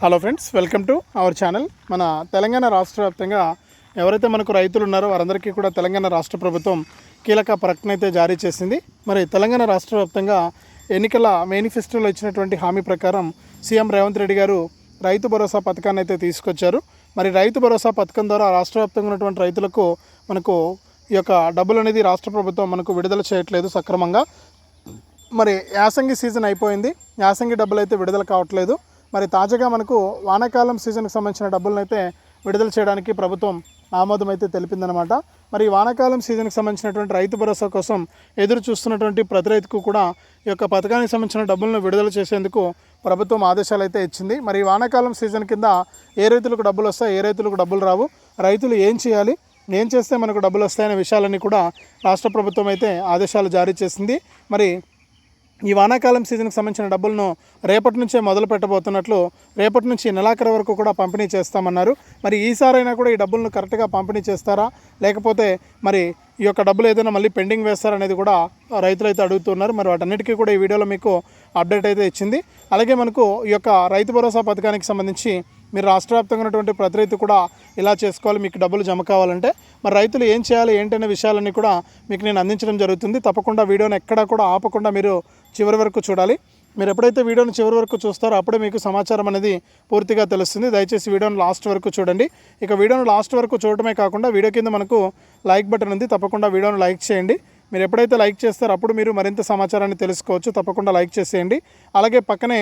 Hello friends welcome to our channel. మన తెలంగాణ రాష్ట్ర వ్యాప్తంగా ఎవరైతే మనకు రైతులు ఉన్నారో వారందరికీ కూడా తెలంగాణ రాష్ట్ర ప్రభుత్వం కీలక ప్రకటన అయితే జారీ చేసింది. మరి తెలంగాణ రాష్ట్ర వ్యాప్తంగా ఎన్నికల మేనిఫెస్టోలో ఇచ్చినటువంటి హామీ ప్రకారం సీఎం రేవంత్ రెడ్డి గారు రైతు భరోసా పథకాన్ని అయితే తీసుకొచ్చారు. మరి రైతు భరోసా పథకం ద్వారా రాష్ట్ర వ్యాప్తంగా ఉన్నటువంటి రైతులకు మనకు ఈ యొక్క డబ్బులు అనేది రాష్ట్ర ప్రభుత్వం మనకు విడుదల చేయట్లేదు సక్రమంగా. మరి యాసంగి సీజన్ అయిపోయింది. యాసంగి డబ్బులు అయితే విడుదల కావట్లేదు. మరి తాజాగా మనకు వానాకాలం సీజన్కి సంబంధించిన డబ్బులను అయితే విడుదల చేయడానికి ప్రభుత్వం ఆమోదం అయితే తెలిపిందనమాట మరి ఈ వానాకాలం సీజన్కి సంబంధించినటువంటి రైతు భరోసా కోసం ఎదురు చూస్తున్నటువంటి ప్రతి రైతుకు కూడా ఈ యొక్క పథకానికి సంబంధించిన డబ్బులను విడుదల చేసేందుకు ప్రభుత్వం ఆదేశాలు అయితే ఇచ్చింది. మరి ఈ వానాకాలం సీజన్ కింద ఏ రైతులకు డబ్బులు వస్తాయి ఏ రైతులకు డబ్బులు రావు రైతులు ఏం చేయాలి ఏం చేస్తే మనకు డబ్బులు వస్తాయనే విషయాలన్నీ కూడా రాష్ట్ర ప్రభుత్వం అయితే ఆదేశాలు జారీ చేసింది. మరి ఈ వానాకాలం సీజన్కి సంబంధించిన డబ్బులను రేపటి నుంచే మొదలు పెట్టబోతున్నట్లు రేపటి నుంచి నెలాఖరు వరకు కూడా పంపిణీ చేస్తామన్నారు. మరి ఈసారైనా కూడా ఈ డబ్బులను కరెక్ట్గా పంపిణీ చేస్తారా? లేకపోతే మరి ఈ యొక్క డబ్బులు ఏదైనా మళ్ళీ పెండింగ్ వేస్తారనేది కూడా రైతులు అయితే అడుగుతున్నారు. మరి వాటన్నిటికీ కూడా ఈ వీడియోలో మీకు అప్డేట్ అయితే ఇచ్చింది. అలాగే మనకు ఈ యొక్క రైతు భరోసా పథకానికి సంబంధించి మీరు రాష్ట్ర వ్యాప్తంగా ఉన్నటువంటి ప్రతి రైతు కూడా ఇలా చేసుకోవాలి మీకు డబ్బులు జమ కావాలంటే మరి రైతులు ఏం చేయాలి ఏంటనే విషయాలన్నీ కూడా మీకు నేను అందించడం జరుగుతుంది. తప్పకుండా వీడియోని ఎక్కడా కూడా ఆపకుండా మీరు చివరి వరకు చూడాలి. మీరు ఎప్పుడైతే వీడియోని చివరి వరకు చూస్తారో అప్పుడే మీకు సమాచారం అనేది పూర్తిగా తెలుస్తుంది. దయచేసి వీడియోని లాస్ట్ వరకు చూడండి. ఇక వీడియోని లాస్ట్ వరకు చూడటమే కాకుండా వీడియో కింద మనకు లైక్ బటన్ ఉంది. తప్పకుండా వీడియోని లైక్ చేయండి. మీరు ఎప్పుడైతే లైక్ చేస్తారో అప్పుడు మీరు మరింత సమాచారాన్ని తెలుసుకోవచ్చు. తప్పకుండా లైక్ చేసేయండి. అలాగే పక్కనే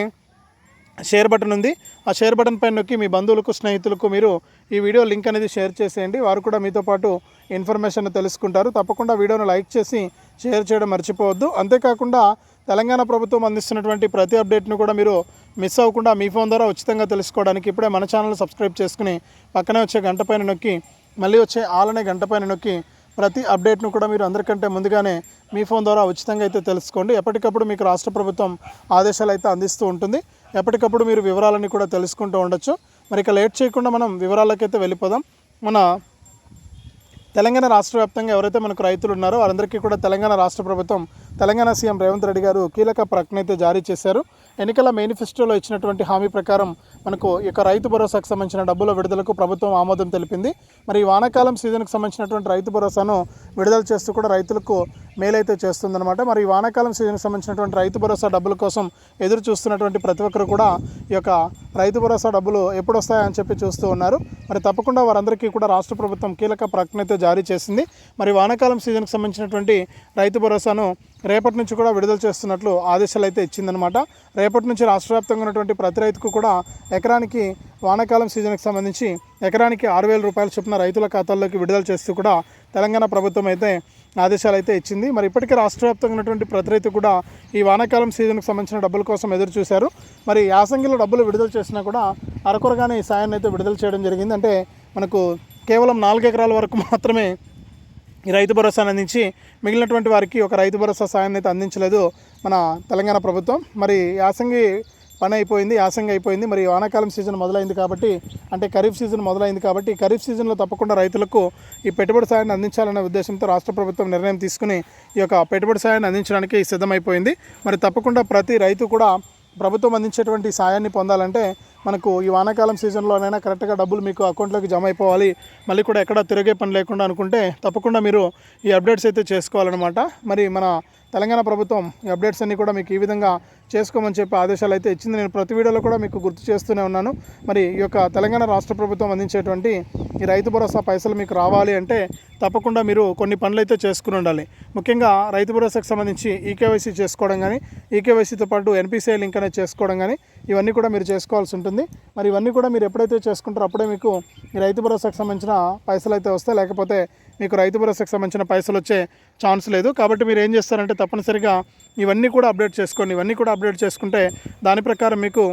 షేర్ బటన్ ఉంది. ఆ షేర్ బటన్ పైన నొక్కి మీ బంధువులకు స్నేహితులకు మీరు ఈ వీడియో లింక్ అనేది షేర్ చేసేయండి. వారు కూడా మీతో పాటు ఇన్ఫర్మేషన్ తెలుసుకుంటారు. తప్పకుండా వీడియోను లైక్ చేసి షేర్ చేయడం మర్చిపోవద్దు. అంతేకాకుండా తెలంగాణ ప్రభుత్వం అందిస్తున్నటువంటి ప్రతి అప్డేట్ను కూడా మీరు మిస్ అవ్వకుండా మీ ఫోన్ ద్వారా ఉచితంగా తెలుసుకోవడానికి ఇప్పుడే మన ఛానల్ సబ్స్క్రైబ్ చేసుకుని పక్కనే వచ్చే గంట పైన నొక్కి మళ్ళీ వచ్చే ఆలనే గంట పైన నొక్కి ప్రతి అప్డేట్ను కూడా మీరు అందరికంటే ముందుగానే మీ ఫోన్ ద్వారా ఉచితంగా అయితే తెలుసుకోండి. ఎప్పటికప్పుడు మీకు రాష్ట్ర ప్రభుత్వం ఆదేశాలు అయితే అందిస్తూ ఉంటుంది. ఎప్పటికప్పుడు మీరు వివరాలన్నీ కూడా తెలుసుకుంటూ ఉండొచ్చు. మరి ఇక లేట్ చేయకుండా మనం వివరాలకైతే వెళ్ళిపోదాం. మన తెలంగాణ రాష్ట్ర వ్యాప్తంగా ఎవరైతే మనకు రైతులు ఉన్నారో వారందరికీ కూడా తెలంగాణ రాష్ట్ర ప్రభుత్వం తెలంగాణ సీఎం రేవంత్ రెడ్డి గారు కీలక ప్రకటన అయితే జారీ చేశారు. ఎన్నికల మేనిఫెస్టోలో ఇచ్చినటువంటి హామీ ప్రకారం మనకు ఈ యొక్క రైతు భరోసాకు సంబంధించిన డబ్బుల విడుదలకు ప్రభుత్వం ఆమోదం తెలిపింది. మరి ఈ వానాకాలం సీజన్కు సంబంధించినటువంటి రైతు భరోసాను విడుదల చేస్తూ కూడా రైతులకు మేలైతే చేస్తుందన్నమాట. మరి ఈ వానాకాలం సీజన్కి సంబంధించినటువంటి రైతు భరోసా డబ్బుల కోసం ఎదురు చూస్తున్నటువంటి ప్రతి ఒక్కరు కూడా ఈ యొక్క రైతు భరోసా డబ్బులు ఎప్పుడు వస్తాయని చెప్పి చూస్తూ ఉన్నారు. మరి తప్పకుండా వారందరికీ కూడా రాష్ట్ర ప్రభుత్వం కీలక ప్రకటన అయితే జారీ చేసింది. మరి వానాకాలం సీజన్కి సంబంధించినటువంటి రైతు భరోసాను రేపటి నుంచి కూడా విడుదల చేస్తున్నట్లు ఆదేశాలు అయితే ఇచ్చిందనమాట రేపటి నుంచి రాష్ట్ర వ్యాప్తంగా ఉన్నటువంటి ప్రతి రైతుకు కూడా ఎకరానికి వానాకాలం సీజన్కి సంబంధించి ఎకరానికి ఆరు వేల రూపాయల చొప్పున రైతుల ఖాతాల్లోకి విడుదల చేస్తూ కూడా తెలంగాణ ప్రభుత్వం అయితే ఆదేశాలు అయితే ఇచ్చింది. మరి ఇప్పటికే రాష్ట్ర వ్యాప్తంగా ఉన్నటువంటి ప్రతి రైతు కూడా ఈ వానాకాలం సీజన్కి సంబంధించిన డబ్బుల కోసం ఎదురు చూశారు. మరి యాసంగిలో డబ్బులు విడుదల చేసినా కూడా అరకొరగానే ఈ సాయాన్ని అయితే విడుదల చేయడం జరిగింది. అంటే మనకు కేవలం నాలుగు ఎకరాల వరకు మాత్రమే ఈ రైతు భరోసాను అందించి మిగిలినటువంటి వారికి ఒక రైతు భరోసా సాయాన్ని అయితే అందించలేదు మన తెలంగాణ ప్రభుత్వం. మరి యాసంగి పని అయిపోయింది యాసంగి అయిపోయింది. మరి వానాకాలం సీజన్ మొదలైంది కాబట్టి అంటే ఖరీఫ్ సీజన్ మొదలైంది కాబట్టి ఖరీఫ్ సీజన్లో తప్పకుండా రైతులకు ఈ పెట్టుబడి సాయాన్ని అందించాలనే ఉద్దేశంతో రాష్ట్ర ప్రభుత్వం నిర్ణయం తీసుకుని ఈ యొక్క పెట్టుబడి సాయాన్ని అందించడానికి సిద్ధమైపోయింది. మరి తప్పకుండా ప్రతి రైతు కూడా ప్రభుత్వం అందించేటువంటి సాయాన్ని పొందాలంటే మనకు ఈ వానాకాలం సీజన్లోనైనా కరెక్ట్గా డబ్బులు మీకు అకౌంట్లోకి జమ అయిపోవాలి. మళ్ళీ కూడా ఎక్కడ తిరిగే పని లేకుండా అనుకుంటే తప్పకుండా మీరు ఈ అప్డేట్స్ అయితే చేసుకోవాలన్నమాట. మరి మన తెలంగాణ ప్రభుత్వం ఈ అప్డేట్స్ అన్నీ కూడా మీకు ఈ విధంగా చేసుకోమని చెప్పి ఆదేశాలు అయితే ఇచ్చింది. నేను ప్రతి వీడియోలో కూడా మీకు గుర్తు చేస్తూనే ఉన్నాను. మరి ఈ యొక్క తెలంగాణ రాష్ట్ర ప్రభుత్వం అందించేటువంటి ఈ రైతు భరోసా పైసలు మీకు రావాలి అంటే తప్పకుండా మీరు కొన్ని పనులు అయితే చేసుకుని ఉండాలి. ముఖ్యంగా రైతు భరోసాకు సంబంధించి ఈకేవైసీ చేసుకోవడం కానీ ఈకేవైసీతో పాటు ఎన్పిసిఐ లింక్ అనేది చేసుకోవడం కానీ ఇవన్నీ కూడా మీరు చేసుకోవాల్సి ఉంటుంది. మరి ఇవన్నీ కూడా మీరు ఎప్పుడైతే చేసుకుంటారో అప్పుడే మీకు ఈ రైతు భరోసాకు సంబంధించిన పైసలు అయితే వస్తాయి. లేకపోతే మీకు రైతు భరోసాకు సంబంధించిన పైసలు వచ్చే ఛాన్స్ లేదు. కాబట్టి మీరు ఏం చేస్తారంటే తప్పనిసరిగా ఇవన్నీ కూడా అప్డేట్ చేసుకోండి. ఇవన్నీ కూడా అప్డేట్ చేసుకుంటే దాని ప్రకారం మీకు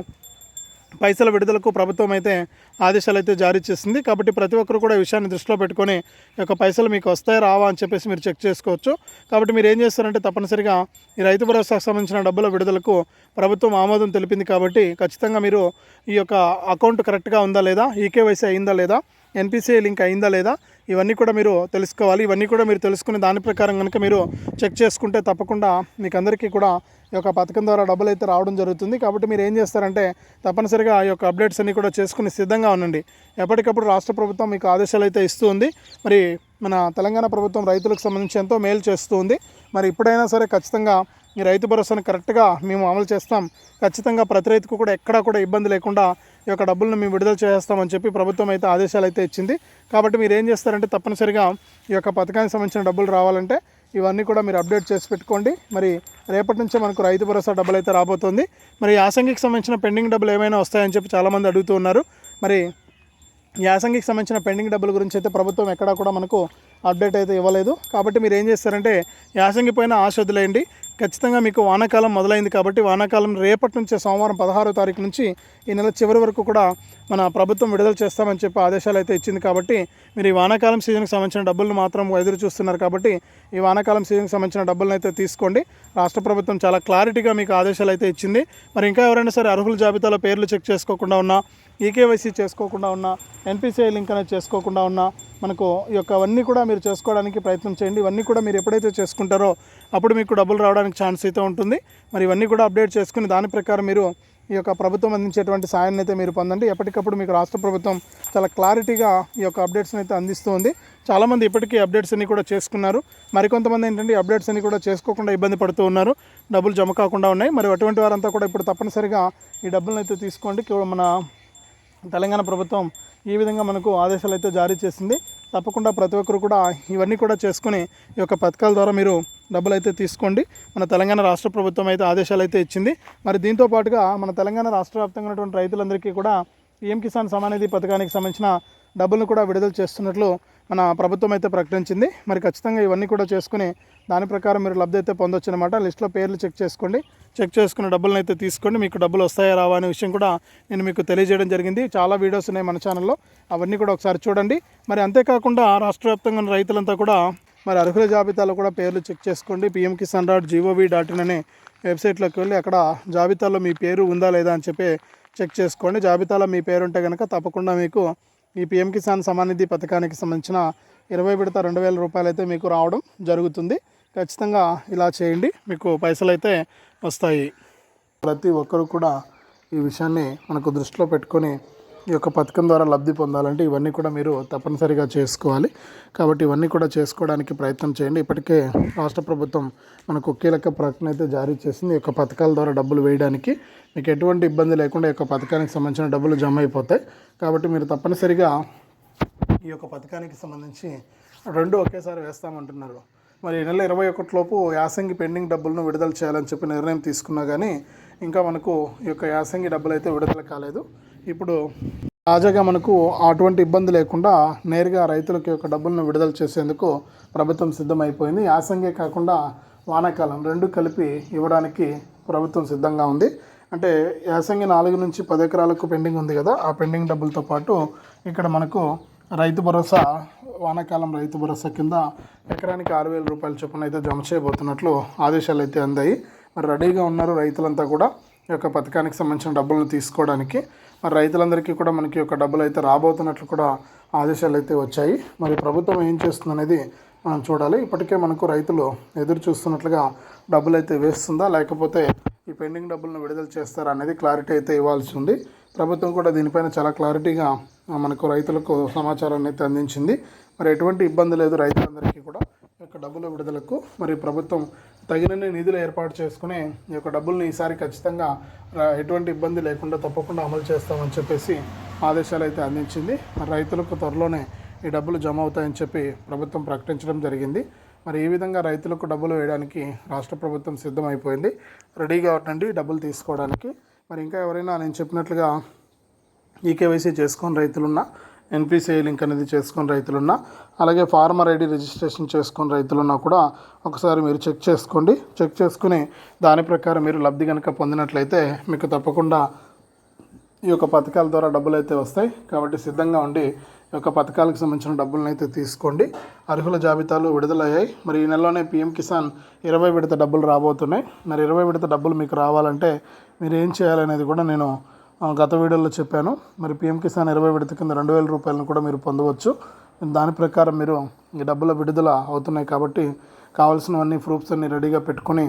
పైసల విడుదలకు ప్రభుత్వం అయితే ఆదేశాలు అయితే జారీ చేసింది. కాబట్టి ప్రతి ఒక్కరు కూడా ఈ విషయాన్ని దృష్టిలో పెట్టుకొని ఈ యొక్క పైసలు మీకు వస్తాయి రావా అని చెప్పేసి మీరు చెక్ చేసుకోవచ్చు. కాబట్టి మీరు ఏం చేస్తారంటే తప్పనిసరిగా ఈ రైతు భరోసాకు సంబంధించిన డబ్బుల విడుదలకు ప్రభుత్వం ఆమోదం తెలిపింది కాబట్టి ఖచ్చితంగా మీరు ఈ యొక్క అకౌంట్ కరెక్ట్గా ఉందా లేదా ఈకేవైసీ అయిందా లేదా ఎన్పిసిఐ లింక్ అయిందా లేదా ఇవన్నీ కూడా మీరు తెలుసుకోవాలి. ఇవన్నీ కూడా మీరు తెలుసుకుని దాని ప్రకారం కనుక మీరు చెక్ చేసుకుంటే తప్పకుండా మీకు అందరికీ కూడా ఈ యొక్క పథకం ద్వారా డబ్బులు అయితే రావడం జరుగుతుంది. కాబట్టి మీరు ఏం చేస్తారంటే తప్పనిసరిగా ఈ యొక్క అప్డేట్స్ అన్నీ కూడా చేసుకుని సిద్ధంగా ఉండండి. ఎప్పటికప్పుడు రాష్ట్ర ప్రభుత్వం మీకు ఆదేశాలు అయితే ఇస్తూ ఉంది. మరి మన తెలంగాణ ప్రభుత్వం రైతులకు సంబంధించి ఎంతో మేలు చేస్తూ ఉంది. మరి ఇప్పుడైనా సరే ఖచ్చితంగా ఈ రైతు భరోసాను కరెక్ట్గా మేము అమలు చేస్తాం. ఖచ్చితంగా ప్రతి రైతుకు కూడా ఎక్కడా కూడా ఇబ్బంది లేకుండా ఈ యొక్క డబ్బులను మేము విడుదల చేస్తామని చెప్పి ప్రభుత్వం అయితే ఆదేశాలు అయితే ఇచ్చింది. కాబట్టి మీరు ఏం చేస్తారంటే తప్పనిసరిగా ఈ యొక్క పథకానికి సంబంధించిన డబ్బులు రావాలంటే ఇవన్నీ కూడా మీరు అప్డేట్ చేసి పెట్టుకోండి. మరి రేపటి నుంచే మనకు రైతు భరోసా డబ్బులు అయితే రాబోతుంది. మరి యాసంగికి సంబంధించిన పెండింగ్ డబ్బులు ఏమైనా వస్తాయని చెప్పి చాలామంది అడుగుతూ ఉన్నారు. మరి యాసంగికి సంబంధించిన పెండింగ్ డబ్బుల గురించి అయితే ప్రభుత్వం ఎక్కడా కూడా మనకు అప్డేట్ అయితే ఇవ్వలేదు. కాబట్టి మీరు ఏం చేస్తారంటే యాసంగి పైన ఆశ వదిలేయండి. ఖచ్చితంగా మీకు వానాకాలం మొదలైంది కాబట్టి వానాకాలం రేపటి నుంచి సోమవారం పదహారో తారీఖు నుంచి ఈ నెల చివరి వరకు కూడా మన ప్రభుత్వం విడుదల చేస్తామని చెప్పి ఆదేశాలు అయితే ఇచ్చింది కాబట్టి మీరు ఈ వానాకాలం సీజన్కి సంబంధించిన డబ్బులను మాత్రం ఎదురు చూస్తున్నారు కాబట్టి ఈ వానాకాలం సీజన్కి సంబంధించిన డబ్బులను అయితే తీసుకోండి. రాష్ట్ర ప్రభుత్వం చాలా క్లారిటీగా మీకు ఆదేశాలు అయితే ఇచ్చింది. మరి ఇంకా ఎవరైనా సరే అర్హుల జాబితాలో పేర్లు చెక్ చేసుకోకుండా ఉన్నా ఈకేవైసీ చేసుకోకుండా ఉన్నా ఎన్పిసిఐ లింక్ అనేది చేసుకోకుండా ఉన్నా మనకు ఈ యొక్క అవన్నీ కూడా మీరు చేసుకోవడానికి ప్రయత్నం చేయండి. ఇవన్నీ కూడా మీరు ఎప్పుడైతే చేసుకుంటారో అప్పుడు మీకు డబ్బులు రావడానికి ఛాన్స్ అయితే ఉంటుంది. మరి ఇవన్నీ కూడా అప్డేట్ చేసుకుని దాని ప్రకారం మీరు ఈ యొక్క ప్రభుత్వం అందించేటువంటి సాయాన్ని అయితే మీరు పొందండి. ఎప్పటికప్పుడు మీకు రాష్ట్ర ప్రభుత్వం చాలా క్లారిటీగా ఈ యొక్క అప్డేట్స్ని అయితే అందిస్తుంది. చాలామంది ఇప్పటికీ అప్డేట్స్ అన్ని కూడా చేసుకున్నారు. మరికొంతమంది ఏంటంటే అప్డేట్స్ అన్ని కూడా చేసుకోకుండా ఇబ్బంది పడుతూ ఉన్నారు. డబ్బులు జమ కాకుండా ఉన్నాయి. మరి అటువంటి వారంతా కూడా ఇప్పుడు తప్పనిసరిగా ఈ డబ్బులను అయితే తీసుకోండి. కేవలం మన తెలంగాణ ప్రభుత్వం ఈ విధంగా మనకు ఆదేశాలు అయితే జారీ చేసింది. తప్పకుండా ప్రతి ఒక్కరు కూడా ఇవన్నీ కూడా చేసుకుని ఈ యొక్క పథకాల ద్వారా మీరు డబ్బులు అయితే తీసుకోండి. మన తెలంగాణ రాష్ట్ర ప్రభుత్వం అయితే ఆదేశాలు అయితే ఇచ్చింది. మరి దీంతో పాటుగా మన తెలంగాణ రాష్ట్ర వ్యాప్తంగా ఉన్నటువంటి రైతులందరికీ కూడా పిఎం కిసాన్ సమానిధి పథకానికి సంబంధించిన డబ్బులను కూడా విడుదల చేస్తున్నట్లు మన ప్రభుత్వం అయితే ప్రకటించింది. మరి ఖచ్చితంగా ఇవన్నీ కూడా చేసుకుని దాని ప్రకారం మీరు లబ్ధి అయితే పొందొచ్చు అనమాట లిస్ట్లో పేర్లు చెక్ చేసుకోండి. చెక్ చేసుకున్న డబ్బులను అయితే తీసుకోండి. మీకు డబ్బులు వస్తాయా రావా అనే విషయం కూడా నేను మీకు తెలియజేయడం జరిగింది. చాలా వీడియోస్ ఉన్నాయి మన ఛానల్లో. అవన్నీ కూడా ఒకసారి చూడండి. మరి అంతేకాకుండా రాష్ట్ర వ్యాప్తంగా ఉన్న రైతులంతా కూడా మరి అర్హుల జాబితాలో కూడా పేర్లు చెక్ చేసుకోండి. PM Kisan dot GOV dot in అనే వెబ్సైట్లోకి వెళ్ళి అక్కడ జాబితాలో మీ పేరు ఉందా లేదా అని చెప్పి చెక్ చేసుకోండి. జాబితాలో మీ పేరు ఉంటే కనుక తప్పకుండా మీకు ఈ పిఎం కిసాన్ సమానిధి పథకానికి సంబంధించిన ఇరవై విడత రెండు వేల రూపాయలు అయితే మీకు రావడం జరుగుతుంది. ఖచ్చితంగా ఇలా చేయండి. మీకు పైసలు అయితే వస్తాయి. ప్రతి ఒక్కరు కూడా ఈ విషయాన్ని మనకు దృష్టిలో పెట్టుకొని ఈ యొక్క పథకం ద్వారా లబ్ధి పొందాలంటే ఇవన్నీ కూడా మీరు తప్పనిసరిగా చేసుకోవాలి. కాబట్టి ఇవన్నీ కూడా చేసుకోవడానికి ప్రయత్నం చేయండి. ఇప్పటికే రాష్ట్ర ప్రభుత్వం మనకు కీలక ప్రకటన అయితే జారీ చేసింది. ఈ యొక్క పథకాల ద్వారా డబ్బులు వేయడానికి మీకు ఎటువంటి ఇబ్బంది లేకుండా ఈ యొక్క పథకానికి సంబంధించిన డబ్బులు జమ అయిపోతాయి. కాబట్టి మీరు తప్పనిసరిగా ఈ యొక్క పథకానికి సంబంధించి రెండు ఒకేసారి వేస్తామంటున్నారు. మరి ఈ నెల ఇరవై ఒకటిలోపు యాసంగి పెండింగ్ డబ్బులను విడుదల చేయాలని చెప్పి నిర్ణయం తీసుకున్నా కానీ ఇంకా మనకు ఈ యొక్క యాసంగి డబ్బులు అయితే విడుదల కాలేదు. ఇప్పుడు తాజాగా మనకు అటువంటి ఇబ్బంది లేకుండా నేరుగా రైతులకు యొక్క డబ్బులను విడుదల చేసేందుకు ప్రభుత్వం సిద్ధమైపోయింది. యాసంగే కాకుండా వానాకాలం రెండు కలిపి ఇవ్వడానికి ప్రభుత్వం సిద్ధంగా ఉంది. అంటే యాసంగి నాలుగు నుంచి పది ఎకరాలకు పెండింగ్ ఉంది కదా ఆ పెండింగ్ డబ్బులతో పాటు ఇక్కడ మనకు రైతు భరోసా వానాకాలం రైతు భరోసా కింద ఎకరానికి ఆరు వేల రూపాయల చొప్పున అయితే జమ చేయబోతున్నట్లు ఆదేశాలు అయితే అందాయి. మరి రెడీగా ఉన్నారు రైతులంతా కూడా ఈ యొక్క పథకానికి సంబంధించిన డబ్బులను తీసుకోవడానికి. మరి రైతులందరికీ కూడా మనకి యొక్క డబ్బులు అయితే రాబోతున్నట్లు కూడా ఆదేశాలు అయితే వచ్చాయి. మరి ప్రభుత్వం ఏం చేస్తుంది అనేది మనం చూడాలి. ఇప్పటికే మనకు రైతులు ఎదురు చూస్తున్నట్లుగా డబ్బులు అయితే వేస్తుందా? లేకపోతే ఈ పెండింగ్ డబ్బులను విడుదల చేస్తారా అనేది క్లారిటీ అయితే ఇవ్వాల్సి ఉంది. ప్రభుత్వం కూడా దీనిపైన చాలా క్లారిటీగా మనకు రైతులకు సమాచారాన్ని అయితే అందించింది. మరి ఎటువంటి ఇబ్బంది లేదు రైతులందరికీ కూడా. యొక్క డబ్బుల విడుదలకు మరి ప్రభుత్వం తగినన్ని నిధులు ఏర్పాటు చేసుకుని ఈ యొక్క డబ్బుల్ని ఈసారి ఖచ్చితంగా ఎటువంటి ఇబ్బంది లేకుండా తప్పకుండా అమలు చేస్తామని చెప్పేసి ఆదేశాలు అయితే అందించింది. మరి రైతులకు త్వరలోనే ఈ డబ్బులు జమ అవుతాయని చెప్పి ప్రభుత్వం ప్రకటించడం జరిగింది. మరి ఈ విధంగా రైతులకు డబ్బులు వేయడానికి రాష్ట్ర ప్రభుత్వం సిద్ధమైపోయింది. రెడీగా ఉండండి డబ్బులు తీసుకోవడానికి. మరి ఇంకా ఎవరైనా నేను చెప్పినట్లుగా ఈకేవైసీ చేసుకొని రైతులున్నా ఎన్పిసిఐ లింక్ అనేది చేసుకుని రైతులున్నా అలాగే ఫార్మర్ ఐడి రిజిస్ట్రేషన్ చేసుకుని రైతులున్నా కూడా ఒకసారి మీరు చెక్ చేసుకోండి. చెక్ చేసుకుని దాని ప్రకారం మీరు లబ్ధి కనుక పొందినట్లయితే మీకు తప్పకుండా ఈ యొక్క పథకాల ద్వారా డబ్బులు అయితే వస్తాయి. కాబట్టి సిద్ధంగా ఉండి ఈ యొక్క పథకాలకు సంబంధించిన డబ్బులను అయితే తీసుకోండి. అర్హుల జాబితాలు విడుదలయ్యాయి. మరి ఈ నెలలోనే పిఎం కిసాన్ ఇరవై విడత డబ్బులు రాబోతున్నాయి. మరి ఇరవై విడత డబ్బులు మీకు రావాలంటే మీరు ఏం చేయాలనేది కూడా నేను గత వీడియోలో చెప్పాను. మరి పిఎం కిసాన్ ఇరవై విడత కింద రెండు వేల రూపాయలను కూడా మీరు పొందవచ్చు. దాని ప్రకారం మీరు ఈ డబ్బుల విడుదల అవుతున్నాయి కాబట్టి కావాల్సినవన్నీ ప్రూఫ్స్ అన్ని రెడీగా పెట్టుకొని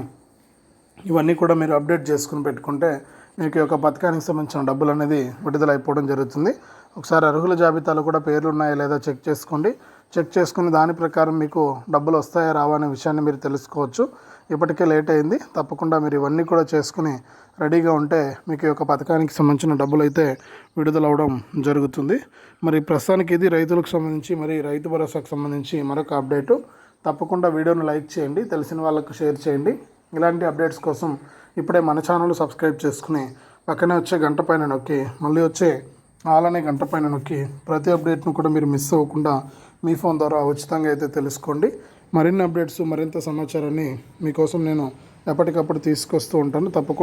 ఇవన్నీ కూడా మీరు అప్డేట్ చేసుకుని పెట్టుకుంటే మీకు యొక్క పథకానికి సంబంధించిన డబ్బులు అనేది విడుదల అయిపోవడం జరుగుతుంది. ఒకసారి అర్హుల జాబితాలో కూడా పేర్లు ఉన్నాయా లేదా చెక్ చేసుకోండి. చెక్ చేసుకుని దాని ప్రకారం మీకు డబ్బులు వస్తాయా రావా అనే విషయాన్ని మీరు తెలుసుకోవచ్చు. ఇప్పటికే లేట్ అయింది. తప్పకుండా మీరు ఇవన్నీ కూడా చేసుకుని రెడీగా ఉంటే మీకు యొక్క పథకానికి సంబంధించిన డబ్బులు అయితే విడుదలవడం జరుగుతుంది. మరి ప్రస్తుతానికి ఇది రైతులకు సంబంధించి మరి రైతు భరోసాకు సంబంధించి మరొక అప్డేటు. తప్పకుండా వీడియోను లైక్ చేయండి తెలిసిన వాళ్ళకు షేర్ చేయండి. ఇలాంటి అప్డేట్స్ కోసం ఇప్పుడే మన ఛానల్ సబ్స్క్రైబ్ చేసుకుని పక్కనే వచ్చే గంట పైన నొక్కి మళ్ళీ వచ్చే ఆల్ గంట పైన నొక్కి ప్రతి అప్డేట్ను కూడా మీరు మిస్ అవ్వకుండా మీ ఫోన్ ద్వారా ఉచితంగా అయితే తెలుసుకోండి. మరిన్ని అప్డేట్స్ మరింత సమాచారాన్ని మీకోసం నేను ఎప్పటికప్పుడు తీసుకొస్తూ ఉంటాను. తప్పకుండా